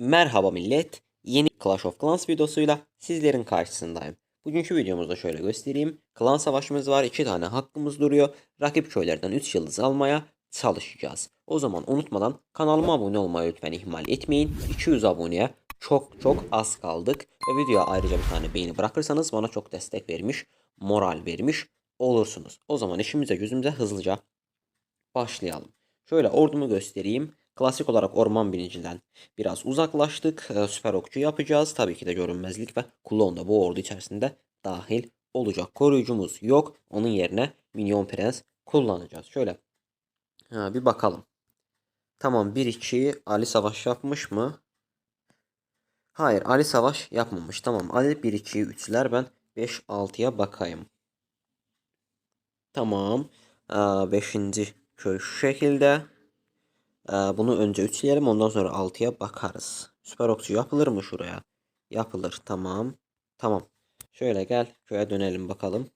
Merhaba millet. Yeni Clash of Clans videosuyla sizlerin karşısındayım. Bugünkü videomuzda şöyle göstereyim. Klan savaşımız var. 2 tane hakkımız duruyor. Rakip köylerden 3 yıldız almaya çalışacağız. O zaman unutmadan kanalıma abone olmayı lütfen ihmal etmeyin. 200 aboneye çok çok az kaldık. Ve videoya ayrıca bir tane beğeni bırakırsanız bana çok destek vermiş, moral vermiş olursunuz. O zaman işimize yüzümüze hızlıca başlayalım. Şöyle ordumu göstereyim. Klasik olarak orman binicinden biraz uzaklaştık. Ee, süper okçu yapacağız. Tabii ki de görünmezlik ve klon da bu ordu içerisinde dahil olacak. Koruyucumuz yok. Onun yerine minyon prens kullanacağız. Şöyle ha, bir bakalım. Tamam 1-2 Ali Savaş yapmış mı? Hayır Ali Savaş yapmamış. Tamam Ali 1-2'yi 3'ler ben 5-6'ya bakayım. Tamam. 5. köy şu şekilde. Ee, bunu önce üçleyelim ondan sonra 6'ya bakarız. Süper okçu yapılır mı şuraya? Yapılır. Tamam. Tamam. Şöyle gel köye dönelim bakalım.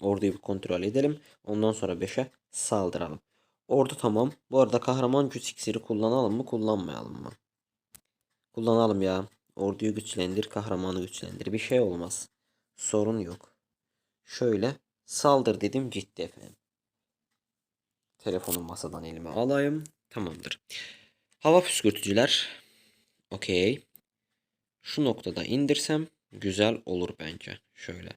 Orduyu bir kontrol edelim. Ondan sonra 5'e saldıralım. Ordu tamam. Bu arada kahraman güç iksiri kullanalım mı kullanmayalım mı? Kullanalım ya. Orduyu güçlendir, kahramanı güçlendir. Bir şey olmaz. Sorun yok. Şöyle saldır dedim gitti efendim. Telefonu masadan elime alayım. Tamamdır. Hava püskürtücüler. Okey. Şu noktada indirsem güzel olur bence. Şöyle.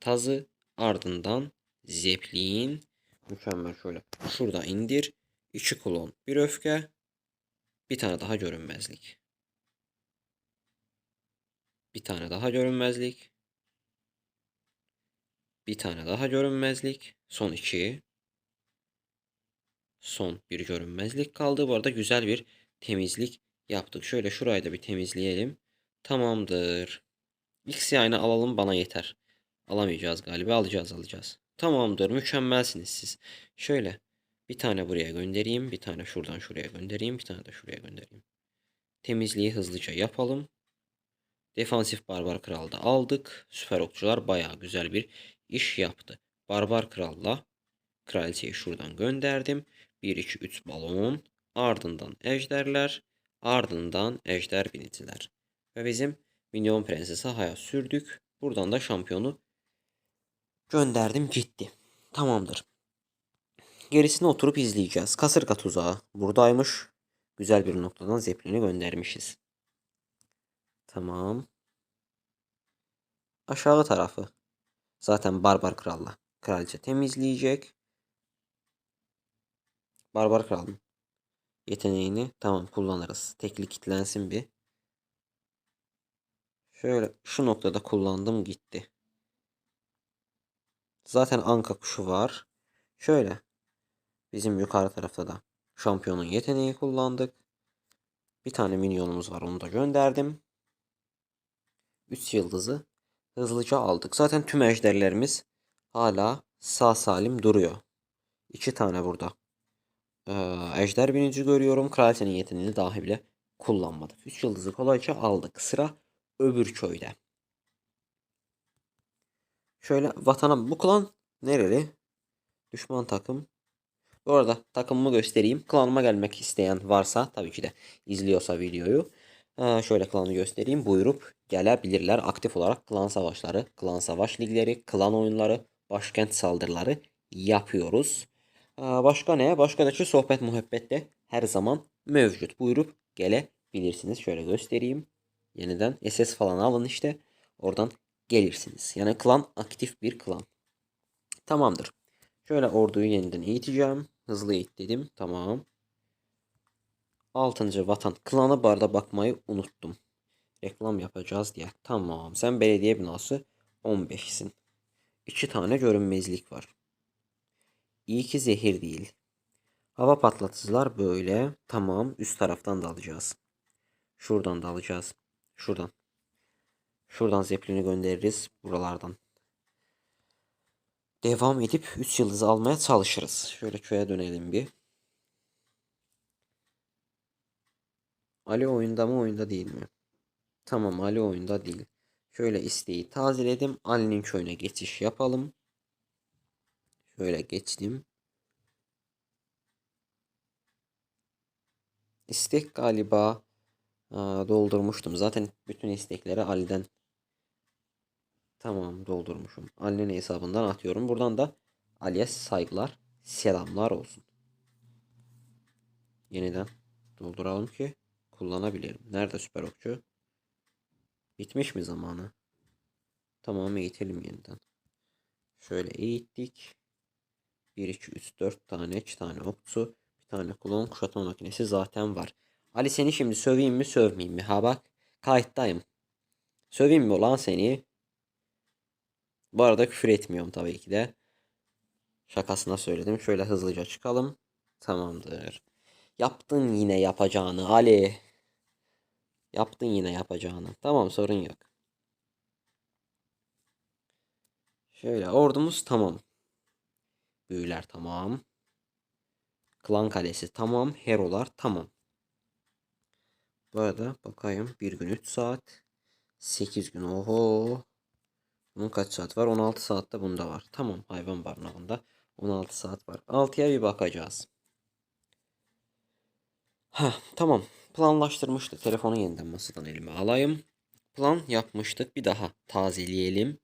Tazı ardından zeplin. Mükemmel şöyle. Şurada indir. İki klon. Bir öfke. Bir tane daha görünmezlik. Bir tane daha görünmezlik. Bir tane daha görünmezlik. Son iki. Son bir görünmezlik kaldı. Bu arada güzel bir temizlik yaptık. Şöyle şurayı da bir temizleyelim. Tamamdır. X yayını alalım bana yeter. Alamayacağız galiba. Alacağız alacağız. Tamamdır. Mükemmelsiniz siz. Şöyle bir tane buraya göndereyim. Bir tane şuradan şuraya göndereyim. Bir tane de şuraya göndereyim. Temizliği hızlıca yapalım. Defansif Barbar Kral'da aldık. Süper okçular bayağı güzel bir iş yaptı. Barbar Kral'la Kraliçeyi şuradan gönderdim. 1, 2, 3 balon. Ardından ejderler. Ardından ejder biniciler. Ve bizim minyon prensi sahaya sürdük. Buradan da şampiyonu gönderdim gitti. Tamamdır. Gerisini oturup izleyeceğiz. Kasırga tuzağı buradaymış. Güzel bir noktadan zeplini göndermişiz. Tamam. Aşağı tarafı. Zaten Barbar Kral'la kraliçe temizleyecek. Barbar Kral'ın yeteneğini tamam kullanırız. Tekli kitlensin bir. Şöyle şu noktada kullandım gitti. Zaten anka kuşu var. Şöyle bizim yukarı tarafta da şampiyonun yeteneği kullandık. Bir tane minyonumuz var onu da gönderdim. 3 yıldızı hızlıca aldık. Zaten tüm ejderlerimiz hala sağ salim duruyor. İki tane burada. Ee, ejder binici görüyorum. Kraliçenin yeteneğini dahi bile kullanmadık. 3 yıldızı kolayca aldık. Sıra öbür köyde. Şöyle vatana bu klan nereli? Düşman takım. Bu arada takımımı göstereyim. Klanıma gelmek isteyen varsa tabii ki de izliyorsa videoyu. Ee, şöyle klanı göstereyim. Buyurup gelebilirler. Aktif olarak klan savaşları, klan savaş ligleri, klan oyunları, başkent saldırıları yapıyoruz. Ee, başka ne? Başka da şu sohbet muhabbet de her zaman mevcut. Buyurup gelebilirsiniz. Şöyle göstereyim. Yeniden SS falan alın işte. Oradan gelirsiniz. Yani klan aktif bir klan. Tamamdır. Şöyle orduyu yeniden eğiteceğim. Hızlı eğit dedim. Tamam. 6. vatan. Klana barda bakmayı unuttum. Reklam yapacağız diye. Tamam. Sen belediye binası 15'sin. 2 tane görünmezlik var. İyi ki zehir değil. Hava patlatıcılar böyle. Tamam. Üst taraftan da alacağız. Şuradan da alacağız. Şuradan. Şuradan zeplini göndeririz. Buralardan. Devam edip 3 yıldızı almaya çalışırız. Şöyle köye dönelim bir. Ali oyunda mı oyunda değil mi? Tamam Ali oyunda değil. Şöyle isteği tazeledim. Ali'nin köyüne geçiş yapalım. Şöyle geçtim. İstek galiba Aa, doldurmuştum. Zaten bütün istekleri Ali'den Tamam doldurmuşum. Ali'nin hesabından atıyorum. Buradan da Ali'ye saygılar, selamlar olsun. Yeniden dolduralım ki kullanabilirim. Nerede süper okçu? Bitmiş mi zamanı? Tamam eğitelim yeniden. Şöyle eğittik. 1, 2, 3, 4 tane, 2 tane okçu, bir tane klon kuşatma makinesi zaten var. Ali seni şimdi söveyim mi sövmeyeyim mi? Ha bak kayıttayım. Söveyim mi olan seni? Bu arada küfür etmiyorum tabii ki de. Şakasına söyledim. Şöyle hızlıca çıkalım. Tamamdır. Yaptın yine yapacağını Ali. Yaptın yine yapacağını. Tamam sorun yok. Şöyle ordumuz tamam. Büyüler tamam. Klan kalesi tamam. Herolar tamam. Bu arada bakayım. Bir gün 3 saat. 8 gün oho. Bunun kaç saat var? 16 saatte bunda var. Tamam hayvan barınağında. 16 saat var. 6'ya bir bakacağız. Ha tamam. Planlaştırmıştık. Telefonu yeniden masadan elime alayım. Plan yapmıştık. Bir daha tazeleyelim.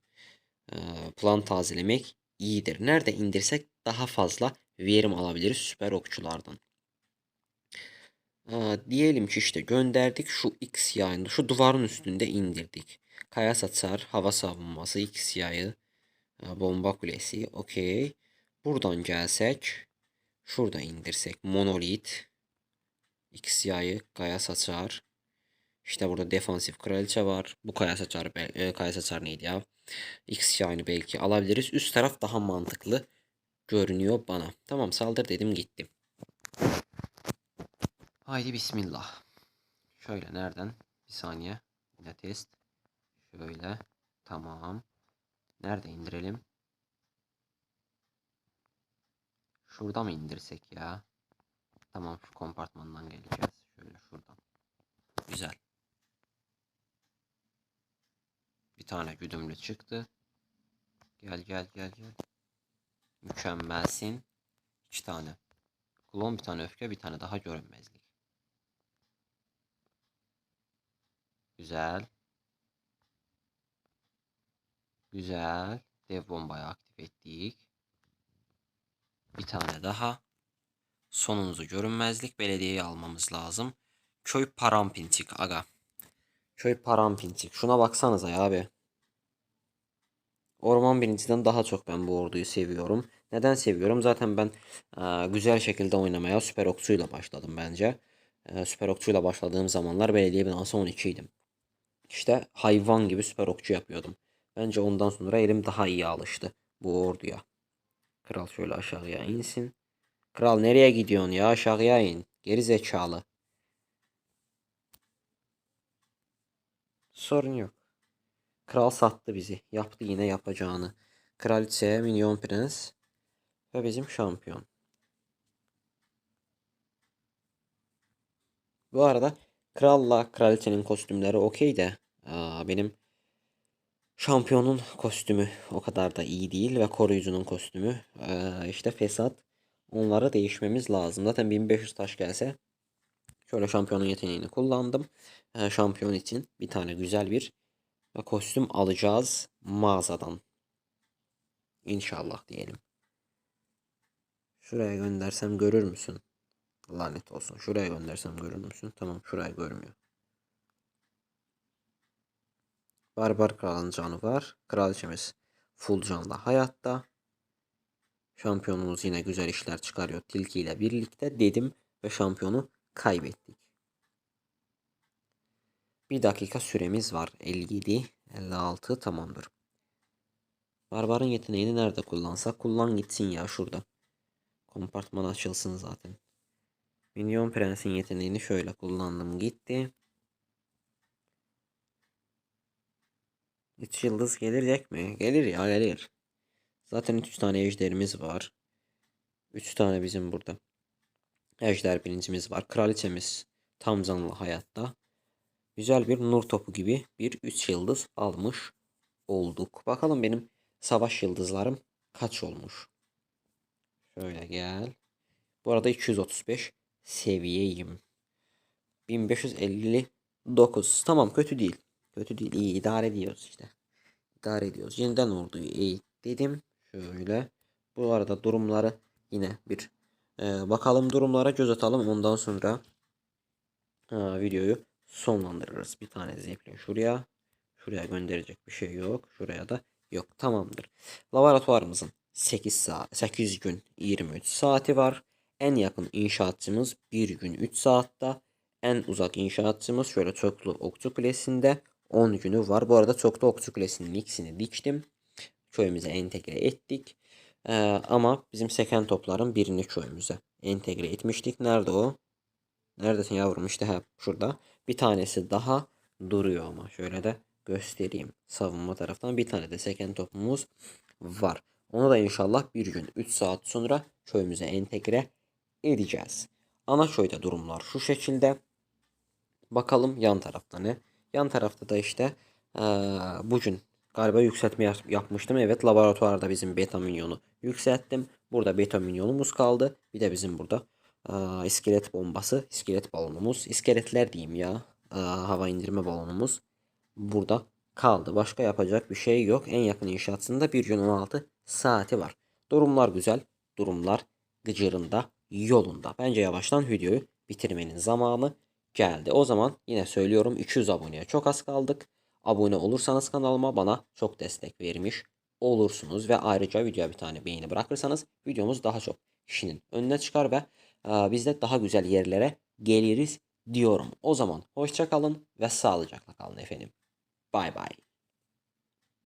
Ee, plan tazelemek iyidir. Nerede indirsek daha fazla verim alabiliriz süper okçulardan. Diyelim ki işte gönderdik şu X yayını şu duvarın üstünde indirdik. Kaya saçar, hava savunması, X yayı, bomba kulesi, okey. Buradan gelsek, şurada indirsek monolit, X yayı, kaya saçar. İşte burada defansif kraliçe var. Bu kaya saçar, e, kaya saçar neydi ya? X yayını belki alabiliriz. Üst taraf daha mantıklı görünüyor bana. Tamam saldır dedim gittim. Haydi bismillah. Şöyle nereden? Bir saniye. Yine test. Şöyle. Tamam. Nerede indirelim? Şurada mı indirsek ya? Tamam şu kompartmandan geleceğiz. Şöyle şuradan. Güzel. Bir tane güdümlü çıktı. Gel gel gel gel. Mükemmelsin. İki tane. Klon bir tane öfke bir tane daha görünmezlik. Güzel. Güzel. Dev bombayı aktif ettik. Bir tane daha. Sonuncu görünmezlik belediyeyi almamız lazım. Köy parampinçik aga. Köy parampinçik. Şuna baksanıza ya abi. Orman birinciden daha çok ben bu orduyu seviyorum. Neden seviyorum? Zaten ben e, güzel şekilde oynamaya süper okçuyla başladım bence. E, süper okçuyla başladığım zamanlar belediye binası 12 idim. İşte hayvan gibi süper okçu yapıyordum. Bence ondan sonra elim daha iyi alıştı bu orduya. Kral şöyle aşağıya insin. Kral nereye gidiyorsun ya aşağıya in. Geri zekalı. Sorun yok. Kral sattı bizi. Yaptı yine yapacağını. Kraliçe, minyon prens ve bizim şampiyon. Bu arada kralla kraliçenin kostümleri okey de aa, benim şampiyonun kostümü o kadar da iyi değil ve koruyucunun kostümü aa, işte fesat. Onlara değişmemiz lazım. Zaten 1500 taş gelse şöyle şampiyonun yeteneğini kullandım. Ee, şampiyon için bir tane güzel bir kostüm alacağız mağazadan. İnşallah diyelim. Şuraya göndersem görür müsün? Lanet olsun. Şuraya göndersem görür müsün? Tamam şuraya görmüyor. Barbar kralın canı var. Kraliçemiz full canlı hayatta. Şampiyonumuz yine güzel işler çıkarıyor Tilki ile birlikte dedim ve şampiyonu kaybettik. Bir dakika süremiz var. 57, 56 tamamdır. Barbarın yeteneğini nerede kullansak kullan gitsin ya şurada. Kompartman açılsın zaten. Minyon Prens'in yeteneğini şöyle kullandım gitti. 3 yıldız gelecek mi? Gelir ya gelir. Zaten 3 tane ejderimiz var. 3 tane bizim burada. Ejder birincimiz var. Kraliçemiz tam canlı hayatta. Güzel bir nur topu gibi bir 3 yıldız almış olduk. Bakalım benim savaş yıldızlarım kaç olmuş. Şöyle gel. Bu arada 235 seviyeyim. 1550 9. Tamam kötü değil. Kötü değil. İyi idare ediyoruz işte. İdare ediyoruz. Yeniden orduyu eğitledim. Şöyle. Bu arada durumları yine bir e, bakalım durumlara göz atalım. Ondan sonra e, videoyu sonlandırırız. Bir tane zeplin şuraya. Şuraya gönderecek bir şey yok. Şuraya da yok. Tamamdır. Laboratuvarımızın 8 saat 8 gün 23 saati var. En yakın inşaatçımız 1 gün 3 saatte. En uzak inşaatçımız şöyle Çoklu Okçu Kulesi'nde 10 günü var. Bu arada Çoklu Okçu Kulesi'nin ikisini diktim. Köyümüze entegre ettik. Ee, ama bizim seken topların birini köyümüze entegre etmiştik. Nerede o? Neredesin yavrum? İşte ha, şurada. Bir tanesi daha duruyor ama. Şöyle de göstereyim. Savunma taraftan bir tane de seken topumuz var. Onu da inşallah bir gün 3 saat sonra köyümüze entegre edeceğiz. Ana köyde durumlar şu şekilde. Bakalım yan tarafta ne? Yan tarafta da işte eee, bugün galiba yükseltme yap- yapmıştım. Evet laboratuvarda bizim beta minyonu yükselttim. Burada beta minyonumuz kaldı. Bir de bizim burada eee, iskelet bombası, iskelet balonumuz, iskeletler diyeyim ya. hava indirme balonumuz burada kaldı. Başka yapacak bir şey yok. En yakın inşaatında bir gün 16 saati var. Durumlar güzel. Durumlar gıcırında yolunda. Bence yavaştan videoyu bitirmenin zamanı geldi. O zaman yine söylüyorum 200 aboneye çok az kaldık. Abone olursanız kanalıma bana çok destek vermiş olursunuz ve ayrıca videoya bir tane beğeni bırakırsanız videomuz daha çok kişinin önüne çıkar ve biz de daha güzel yerlere geliriz diyorum. O zaman hoşça kalın ve sağlıcakla kalın efendim. Bay bay.